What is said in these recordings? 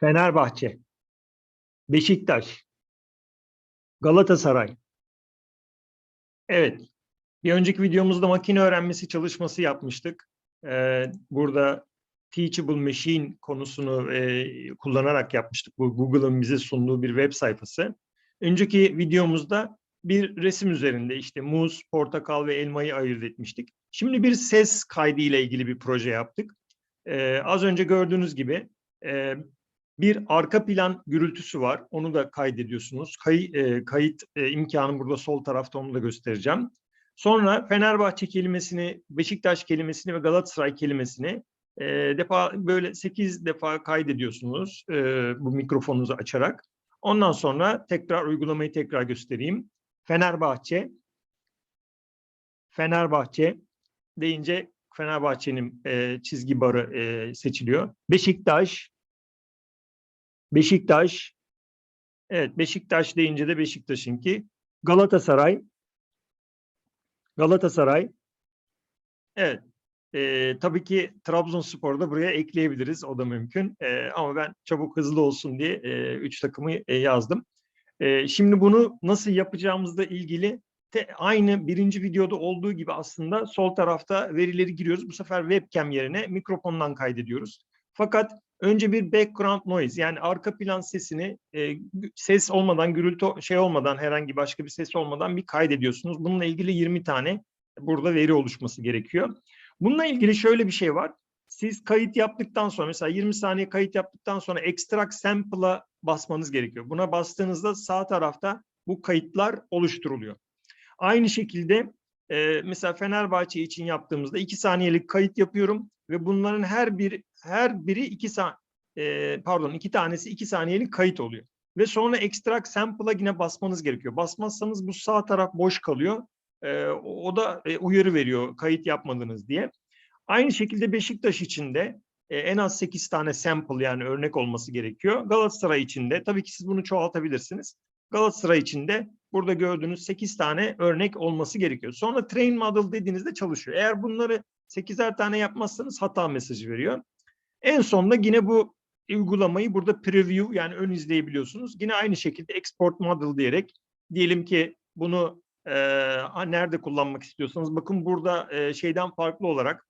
Fenerbahçe, Beşiktaş, Galatasaray. Evet, bir önceki videomuzda makine öğrenmesi çalışması yapmıştık. Ee, burada Teachable Machine konusunu e, kullanarak yapmıştık. Bu Google'ın bize sunduğu bir web sayfası. Önceki videomuzda bir resim üzerinde işte muz, portakal ve elmayı ayırt etmiştik. Şimdi bir ses kaydı ile ilgili bir proje yaptık. Ee, az önce gördüğünüz gibi e, bir arka plan gürültüsü var. Onu da kaydediyorsunuz. Kay, e, kayıt e, imkanı burada sol tarafta onu da göstereceğim. Sonra Fenerbahçe kelimesini, Beşiktaş kelimesini ve Galatasaray kelimesini e, defa böyle 8 defa kaydediyorsunuz e, bu mikrofonunuzu açarak. Ondan sonra tekrar uygulamayı tekrar göstereyim. Fenerbahçe, Fenerbahçe deyince Fenerbahçe'nin e, çizgi barı e, seçiliyor. Beşiktaş, Beşiktaş, evet Beşiktaş deyince de Beşiktaş'ınki. Galatasaray, Galatasaray, evet e, tabii ki Trabzonspor'u da buraya ekleyebiliriz, o da mümkün. E, ama ben çabuk hızlı olsun diye e, üç takımı e, yazdım. E, şimdi bunu nasıl yapacağımızla ilgili te, aynı birinci videoda olduğu gibi aslında sol tarafta verileri giriyoruz. Bu sefer webcam yerine mikrofondan kaydediyoruz. Fakat önce bir background noise yani arka plan sesini e, ses olmadan, gürültü şey olmadan, herhangi başka bir ses olmadan bir kaydediyorsunuz. Bununla ilgili 20 tane burada veri oluşması gerekiyor. Bununla ilgili şöyle bir şey var. Siz kayıt yaptıktan sonra mesela 20 saniye kayıt yaptıktan sonra extract sample'a basmanız gerekiyor. Buna bastığınızda sağ tarafta bu kayıtlar oluşturuluyor. Aynı şekilde e, mesela Fenerbahçe için yaptığımızda 2 saniyelik kayıt yapıyorum ve bunların her bir her biri 2 saniye e, pardon iki tanesi 2 saniyelik kayıt oluyor. Ve sonra extract sample'a yine basmanız gerekiyor. Basmazsanız bu sağ taraf boş kalıyor. E, o da e, uyarı veriyor kayıt yapmadınız diye. Aynı şekilde Beşiktaş için de e, en az 8 tane sample yani örnek olması gerekiyor. Galatasaray için de tabii ki siz bunu çoğaltabilirsiniz. Galatasaray için de burada gördüğünüz 8 tane örnek olması gerekiyor. Sonra train model dediğinizde çalışıyor. Eğer bunları 8'er tane yapmazsanız hata mesajı veriyor. En sonunda yine bu uygulamayı burada preview yani ön izleyebiliyorsunuz. Yine aynı şekilde export model diyerek diyelim ki bunu e, nerede kullanmak istiyorsanız bakın burada e, şeyden farklı olarak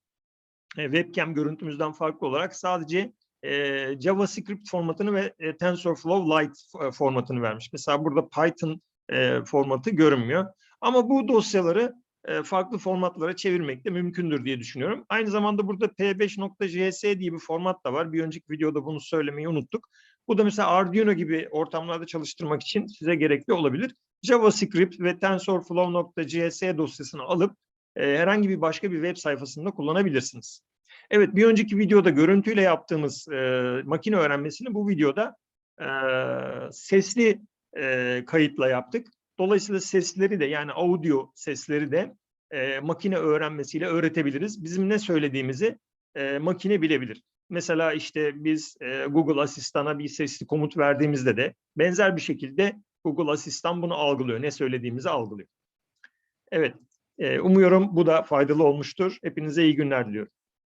e, webcam görüntümüzden farklı olarak sadece e, JavaScript formatını ve e, TensorFlow Lite e, formatını vermiş. Mesela burada Python e, formatı görünmüyor. Ama bu dosyaları e, farklı formatlara çevirmek de mümkündür diye düşünüyorum. Aynı zamanda burada p5.js diye bir format da var. Bir önceki videoda bunu söylemeyi unuttuk. Bu da mesela Arduino gibi ortamlarda çalıştırmak için size gerekli olabilir. JavaScript ve TensorFlow.js dosyasını alıp e, herhangi bir başka bir web sayfasında kullanabilirsiniz. Evet, bir önceki videoda görüntüyle yaptığımız e, makine öğrenmesini bu videoda e, sesli e, kayıtla yaptık. Dolayısıyla sesleri de yani audio sesleri de e, makine öğrenmesiyle öğretebiliriz. Bizim ne söylediğimizi e, makine bilebilir. Mesela işte biz e, Google Asistan'a bir sesli komut verdiğimizde de benzer bir şekilde Google Asistan bunu algılıyor. Ne söylediğimizi algılıyor. Evet, e, umuyorum bu da faydalı olmuştur. Hepinize iyi günler diliyorum.